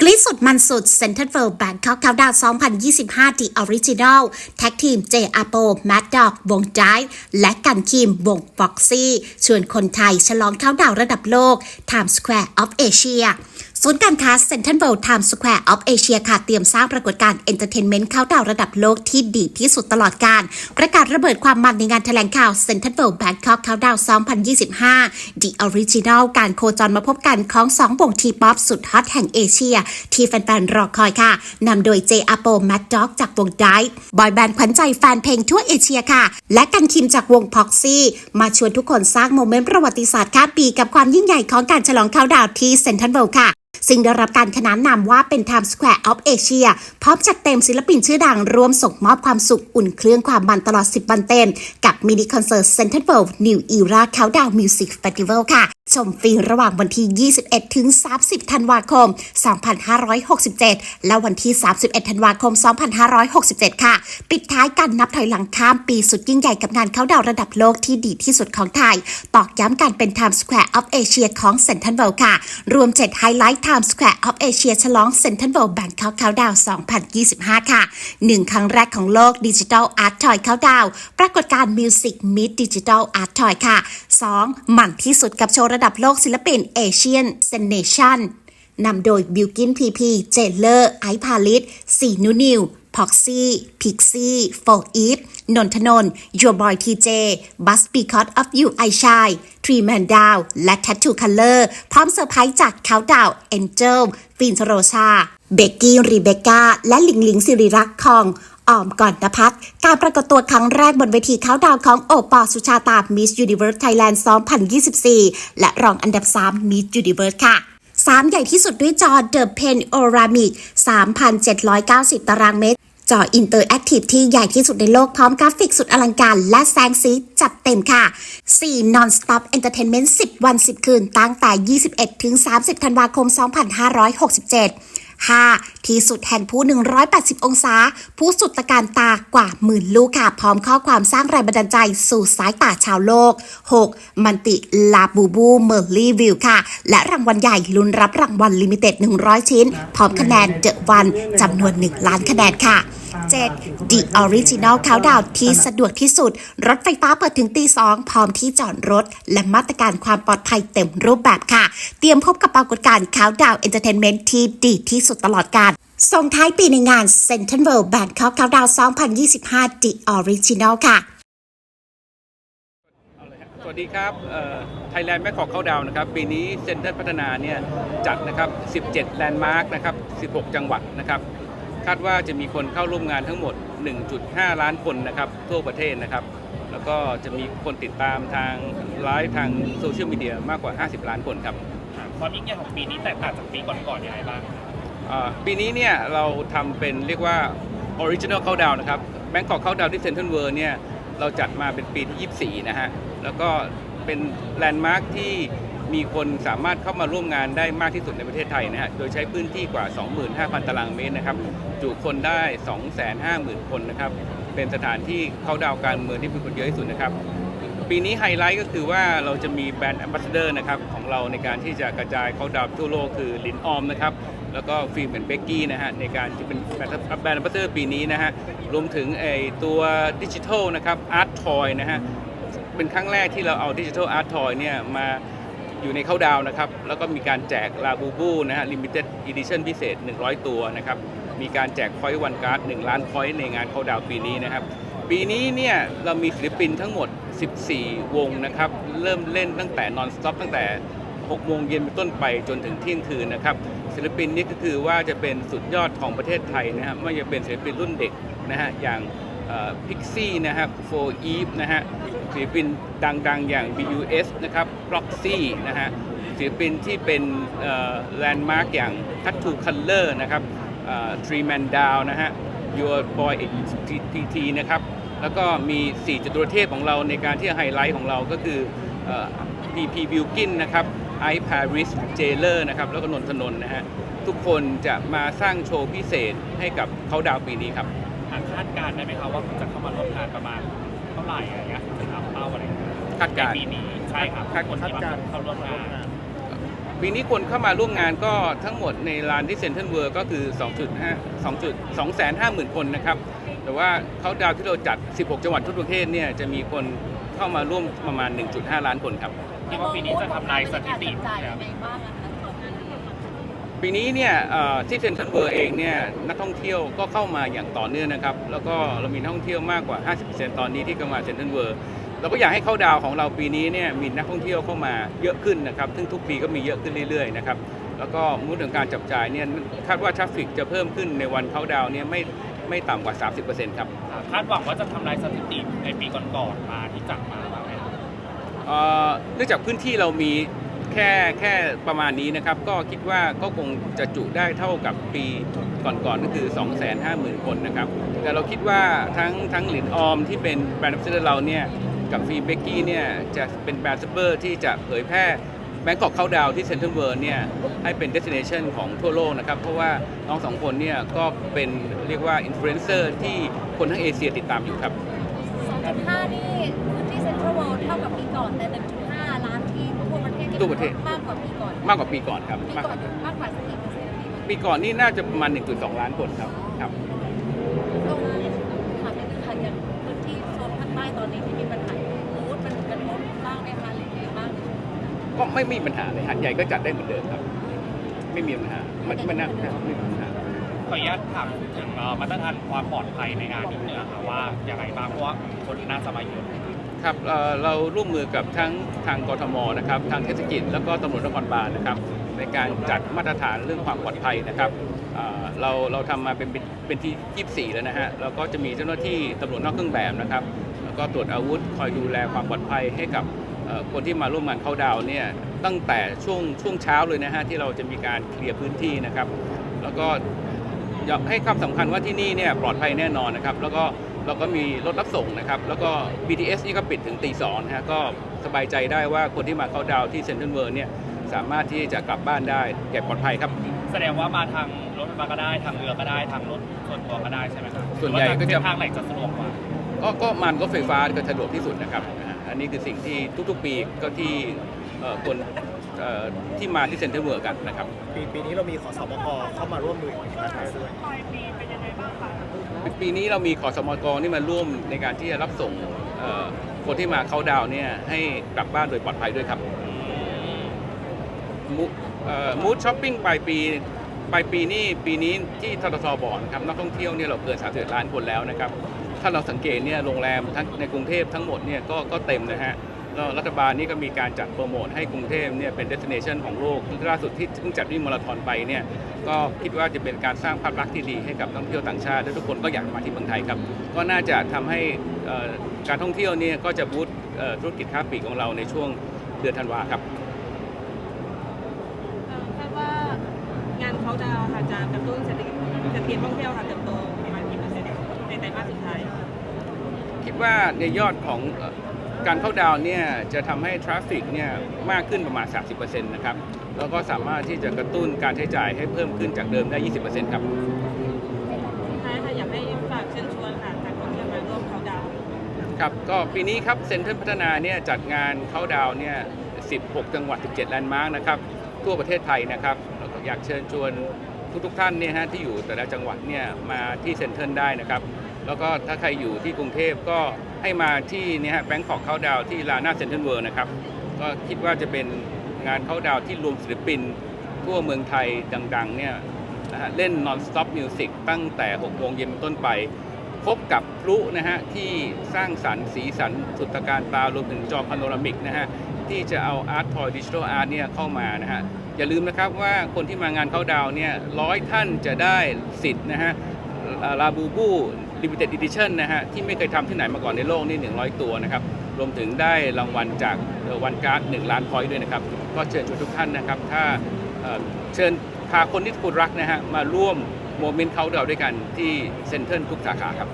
กลิสุดมันสุด Center World Bangkok Countdown 2025 The Original แท็กทีม เจอาโปแมดดอก วงไดและกันคิม วงฟ็อกซี่ ชวนคนไทย ฉลองเข้าดาวระดับโลก Times Square of Asia ศูนย์การค้า Central World Times Square of Asia ค่ะ เตรียมสร้างปรากฏการณ์เอนเตอร์เทนเมนต์เข้าดาวระดับโลกที่ดีที่สุดตลอดการ ประกาศระเบิดความมันในงานแถลงข่าว Central World Bangkok Countdown 2025 The Original การโคจรมาพบกันของสองวงทีป๊อปสุดฮอตแห่งเอเชีย ที่แฟนๆรอคอยค่ะนำโดยเจอาโปแมดด็อกจากวงไดบอยแบนด์ขวัญใจแฟนเพลงทั่วเอเชียค่ะ และกันคิมจากวงพ็อกซี่มาชวนทุกคนสร้างโมเมนต์ประวัติศาสตร์ข้ามปีกับความยิ่งใหญ่ของการฉลองเข้าดาวน์ที่เซนทรัลเวิลด์ค่ะซึ่งได้รับการขนานนามว่าเป็น Times Square of Asia พร้อมจัดเต็มศิลปินชื่อดังรวมส่งมอบความสุขอุ่นเครื่องความมันตลอด 10 วันเต็ม กับมินิคอนเสิร์ต Central World New Era Countdown Music Festival ค่ะ ชมฟรีระหว่างวันที่ 21 ถึง 30 ธันวาคม 2567 และวันที่ 31 ธันวาคม 2567 ค่ะ ปิดท้ายการนับถอยหลังข้ามปีสุดยิ่งใหญ่กับงานเข้าดาวระดับโลกที่ดีที่สุดของไทย ตอกย้ำการเป็น Times Square of Asia ของ Central World ค่ะ รวม 7 ไฮไลท์ Times Square of Asia ฉลอง Central World Bangkok Countdown 2025 ค่ะ 1 ครั้งแรกของโลกดิจิทัลอาร์ตทอยเข้าดาว ปรากฏการณ์ Music Meet Digital Art Toy ค่ะ 2. หมั่นที่สุดกับโชว์ระดับโลกศิลปิน Asian Sensation นนำโดยบิลกินพีพี เจเลอร์ ไอพาลิสสีนูนิว พ็อกซี่ พิกซี่โฟอีฟ นนทนนยูบอยทีเจ บัสปีคอตออฟยูไอชาย ทรีแมนดาว และ Tattoo Color พร้อมเซอร์ไพรส์จากเขาดาว เอนเจลฟินโรชา เบกกี้ รีเบก้าและหลิงหลิงสิริรักษ์ของ ออมก่อนนภัทการปรากฏตัวครั้งแรกบนเวทีเขาดาวของโอปอล์สุชาตา Miss Universe Thailand 2024 และรองอันดับ3 Miss Universe ค่ะ3ใหญ่ที่สุดด้วยจอ The Panoramic 3,790 ตารางเมตร จออินเตอร์แอคทีฟที่ใหญ่ที่สุดในโลกพร้อมกราฟิกสุดอลังการและแสงสีจัดเต็มค่ะ 4 Non-Stop Entertainment 10 วัน 10 คืน ตั้งแต่ 21 ถึง 30 ธันวาคม 2567 5. ที่สุดแห่งผู้ 180 องศา ผู้สุดตะการตากว่าหมื่นลูกค่ะ พร้อมข้อความสร้างแรงบันดาลใจสู่สายตาชาวโลก 6. มันติลาบูบูเมอร์ลี่วิวค่ะ และรางวัลใหญ่ลุ้นรับรางวัลลิมิเต็ด 100 ชิ้น พร้อมคะแนนเดอะวันจำนวน 1 ล้านคะแนนค่ะ 7. The Original Countdown ที่สะดวกที่สุด รถไฟฟ้าเปิดถึงตีสองพร้อมที่จอดรถ และมาตรการความปลอดภัยเต็มรูปแบบค่ะ เตรียมพบกับปรากฏการณ์ Countdown Entertainment ที่ดีที่สุดตลอดการส่งท้ายปีในงาน Central World Bangkok Countdown 2025 The Original ค่ะสวัสดีครับไทยแลนด์แมคคอเข้าดาวนะครับ ปีนี้เซ็นเตอร์พัฒนาเนี่ยจัดนะครับ 17 แลนด์มาร์กนะครับ 16 จังหวัดนะครับ คาดว่าจะมีคนเข้าร่วมงานทั้งหมด 1.5 ล้านคนนะครับทั่วประเทศนะครับ แล้วก็จะมีคนติดตามทางไลฟ์ทางโซเชียลมีเดียมากกว่า 50 ล้านคนครับความยิ่งใหญ่ของปีนี้แตกต่างจากปีก่อนๆยังไงบ้างอ่าปีนี้เนี่ยเราทำเป็นเรียกว่า Original Countdown นะครับ Bangkok Countdown ที่ Central World เนี่ยเราจัดมาเป็นปีที่ 24 นะฮะ แล้วก็เป็นแลนด์มาร์คที่ มีคนสามารถเข้ามาร่วมงานได้มากที่สุดในประเทศไทยนะฮะ โดยใช้พื้นที่กว่า 25,000 ตารางเมตรนะครับ จุคนได้ 250,000 คนนะครับ เป็นสถานที่เข้าดาวการเมืองที่มีคนเยอะที่สุดนะครับ ปีนี้ไฮไลท์ก็คือว่าเราจะมีแบรนด์แอมบาสเดอร์นะครับของเราในการที่จะกระจายเขาดาวทั่วโลกคือลินออมนะครับ แล้วก็ฟิล์มเป็นเบกกี้นะฮะในการที่เป็นแบรนด์แบรนด์แอมบาสเดอร์ปีนี้นะฮะ รวมถึงไอตัวดิจิทัลนะครับอาร์ตทอยนะฮะ เป็นครั้งแรกที่เราเอาดิจิทัลอาร์ตทอยเนี่ยมา อยู่ในเข้าดาวนะครับ แล้วก็มีการแจกลาบูบูนะฮะลิมิเต็ดอีดิชั่นพิเศษ 100 ตัวนะครับ มีการแจกพอยวันการ์ด1ล้านพอยในงานเข้าดาวปีนี้นะครับ ปีนี้เนี่ยเรามีศิลปินทั้งหมด 14 วงนะครับ เริ่มเล่นตั้งแต่นอนสต็อปตั้งแต่6โมงเย็นเป็นต้นไปจนถึงเที่ยงคืนนะครับ ศิลปินนี้ก็คือว่าจะเป็นสุดยอดของประเทศไทยนะฮะไม่ว่าจะเป็นศิลปินรุ่นเด็กนะฮะอย่าง พิกซี่นะฮะโฟอีฟนะฮะศิลปินดังๆ อย่าง BUS นะครับ Proxy นะฮะศิลปินที่เป็นแลนด์มาร์กอย่าง Tattoo Color นะครับทรีแมนดาวนะฮะ Your Boy TT นะครับ แล้วก็มี 4จตุรเทพของเราในการที่ไฮไลท์ของเราก็คือเอ่อ PP Bilkin นะครับ I Paris Jailer นะครับแล้วก็นนทนนนะฮะทุกคนจะมาสร้างโชว์พิเศษให้กับเขาดาวปีนี้ครับ คาดการณ์ได้ไหมครับว่าจะเข้ามาร่วมงานประมาณเท่าไหร่อะไรเงี้ยจะทำเป้าอะไรเงี้ยคาดการณ์ในปีนี้ใช่ครับคาดคนที่มาเข้าร่วมงานปีนี้คนเข้ามาร่วมงานก็ทั้งหมดในลานที่เซ็นทรัลเวิร์ก็คือ 2.5 2 2 5 0 0 0 0 คนนะครับ แต่ว่าเขาดาวน์ที่เราจัด 16 จังหวัดทั่วประเทศเนี่ยจะมีคนเข้ามาร่วมประมาณ 1.5 ล้านคนครับ คิดว่าปีนี้จะทำลายสถิติจ่ายครับยังไงบ้างอะคะ ปีนี้เนี่ยเอ่อที่เซ็นทรัลเวิร์เองเนี่ยนักท่องเที่ยวก็เข้ามาอย่างต่อเนื่องนะครับ แล้วก็เรามีนักท่องเที่ยวมากกว่า 50%ตอนนี้ที่เข้ามาเซ็นทรัลเวิร์เราก็อยากให้เข้าดาวน์ของเราปีนี้เนี่ยมีนักท่องเที่ยวเข้ามาเยอะขึ้นนะครับ ซึ่งทุกปีก็มีเยอะขึ้นเรื่อยๆนะครับแล้วก็มูดถึงการจับจ่ายเนี่ยคาดว่าทราฟฟิกจะเพิ่มขึ้นในวันเข้าดาวน์เนี่ยไม่ไม่ต่ำกว่า 30%ครับคาดหวังว่าจะทำลายสถิติในปีก่อนๆมาที่จัดมาบ้างไหมครับเอ่อเนื่องจากพื้นที่เรามี แค่แค่ประมาณนี้นะครับ ก็คิดว่าก็คงจะจุได้เท่ากับปีก่อนๆก็คือ 250,000 คนนะครับ แต่เราคิดว่าทั้งทั้งหลินออมที่เป็นแบรนด์ a m b a s s a d o r เราเนี่ยกับฟีเบกกี้เนี่ยจะเป็นแบรนด์ซัพเปอร์ที่จะเผยแพร่แบงกอกเข้าดาวที่เซ็นทรัลเวิร์เนี่ยให้เป็นเดส i เนชันของทั่วโลกนะครับ เพราะว่าน้องสองคนเนี่ยก็เป็นเรียกว่าอินฟลูเอนเซอร์ที่คนทั้งเอเชียติดตามอยู่ครับ2.5นี่พื้นที่เซ็นทรัลเวิลด์เท่ากับปีก่อนแต่1.5เทั่วประเทศนี่ทั่วประเทศมากกว่าปีก่อนมากกว่าปีก่อนครับปีมากก่อนมากกว่าสักกี่เปอร์เซ็นต์ปีก่อนปีก่อนนี่น่าจะประมาณ 1.2 ล้านคนครับครับ ตรงถามนิดนึงค่ะอย่างพื้นที่โซนภาคใต้ตอนนี้ที่มีปัญหามูดมันกระทบบ้างไหมคะหรือไงบ้างก็ไม่มีปัญหาเลยหัดใหญ่ก็จัดได้เหมือนเดิมครับ ไม่มีปัญหามันมันน่าไม่มีปัญหา ขออนุญาตถามถึงเอ่อมาตรการความปลอดภัยในงานนิดนึงอะค่ะว่าอย่างไรบ้างเพราะว่าคนน่าจะมาเยอะ ครับเราร่วมมือกับทั้งทางกทมนะครับทางเทศกิจแล้วก็ตำรวจนครบาลนะครับ ในการจัดมาตรฐานเรื่องความปลอดภัยนะครับเราเราทำมาเป็นเป็นที่ 24 แล้วนะฮะแล้วก็จะมีเจ้าหน้าที่ตำรวจนอกเครื่องแบบนะครับ แล้วก็ตรวจอาวุธคอยดูแลความปลอดภัยให้กับคนที่มาร่วมงานเข้าดาวเนี่ยตั้งแต่ช่วงช่วงเช้าเลยนะฮะที่เราจะมีการเคลียร์พื้นที่นะครับ แล้วก็อยากให้ความสำคัญว่าที่นี่เนี่ยปลอดภัยแน่นอนนะครับ แล้วก็ เราก็มีรถรับส่งนะครับ แล้วก็ BTS นี่ก็ปิดถึงตีสองนะฮะก็สบายใจได้ว่าคนที่มาเข้าดาวน์ที่เซ็นทรัลเวิร์เนี่ยสามารถที่จะกลับบ้านได้อย่างปลอดภัยครับ แสดงว่ามาทางรถไฟฟ้าก็ได้ทางเรือก็ได้ทางรถส่วนตัวก็ได้ใช่ไหมครับส่วนใหญ่ก็จะ เส้นทางไหนจะสะดวกกว่า ก็ก็มันรถไฟฟ้าก็สะดวกที่สุดนะครับอ่าอันนี้คือสิ่งที่ทุกๆปีก็ที่เอ่อคนเอ่อที่มาที่เซ็นทรัลเวิร์กันนะครับ ปีปีนี้เรามีขอสมกเข้ามาร่วมมือในการด้วยปีนี้ เรามีขอสมกนี่มาร่วมในการที่จะรับส่งเอ่อคนที่มาเข้าดาวน์เนี่ยให้กลับบ้านโดยปลอดภัยด้วยครับ มูดช้อปปิ้งปลายปีปลายปีนี่ปีนี้ที่ทททบอกนะครับนักท่องเที่ยวเนี่ยเราเกิน31ล้านคนแล้วนะครับ ถ้าเราสังเกตเนี่ยโรงแรมทั้งในกรุงเทพทั้งหมดเนี่ยก็ก็เต็มนะฮะ แล้วรัฐบาลนี่ก็มีการจัดโปรโมทให้กรุงเทพเนี่ยเป็น destination ของโลกล่าสุดที่เพิ่งจัดวิ่งมาราธอนไปเนี่ยก็คิดว่าจะเป็นการสร้างภาพลักษณ์ที่ดีให้กับนักท่องเที่ยวต่างชาติและทุกคนก็อยากมาที่เมืองไทยครับ ก็น่าจะทำให้เอ่อการท่องเที่ยวเนี่ยก็จะบูสต์เอ่อธุรกิจค้าปลีกของเราในช่วงเดือนธันวาครับคาดว่างานเขาดาวน์ค่ะจะกระตุ้นเศรษฐกิจเศรษฐกิจท่องเที่ยวค่ะเติบโตประมาณกี่เปอร์เซ็นต์ในไตรมาสสุดท้าย คิดว่าในยอดของเอ่อ การเข้าดาวน์เนี่ยจะทำให้ทราฟฟิกเนี่ยมากขึ้นประมาณ 30%นะครับ แล้วก็สามารถที่จะกระตุ้นการใช้จ่ายให้เพิ่มขึ้นจากเดิมได้ 20%ครับ สุดท้ายค่ะอยากให้ฝากเชิญชวนค่ะทางท่องเที่ยวมาร่วมเขาดาวน์ครับ ก็ปีนี้ครับเซ็นทรัลพัฒนาเนี่ยจัดงานเข้าดาวน์เนี่ย 16 จังหวัด 17 แลนด์มาร์กนะครับทั่วประเทศไทยนะครับแล้วก็อยากเชิญชวนทุกๆท่านเนี่ยฮะที่อยู่แต่ละจังหวัดเนี่ยมาที่เซ็นทรัลได้นะครับ แล้วก็ถ้าใครอยู่ที่กรุงเทพก็ ให้มาที่นี่ฮะแบงคอกเข้าดาวที่ลาน่าเซ็นทรัลเวิร์นะครับ ก็คิดว่าจะเป็นงานเข้าดาวที่รวมศิลปิน ทั่วเมืองไทยดังๆเนี่ยนะฮะเล่น non-stop music ตั้งแต่6โมงเย็นต้นไป พบกับพลุนะฮะที่สร้างสรรค์สีสันสุดตะการตารวมถึงจอพาโนรามิกนะฮะที่จะเอาอาร์ตทอยดิจิทัลอาร์ตเนี่ยเข้ามานะฮะอย่าลืมนะครับว่าคนที่มางานเข้าดาวเนี่ยร้อยท่านจะได้สิทธิ์นะฮะ ลาบูบูลิมิเต็ดดิชั่นนะฮะที่ไม่เคยทำที่ไหนมาก่อนในโลกนี่ 100 ตัวนะครับ รวมถึงได้รางวัลจากวันการ์ด1 ล้านพอยต์ด้วยนะครับ ก็เชิญชวนทุกท่านนะครับ ถ้าเอ่อเชิญพาคนที่คุณรักนะฮะมาร่วมโมเมนต์เขาเดาวด้วยกันที่เซ็นทรัลทุกสาขาครับ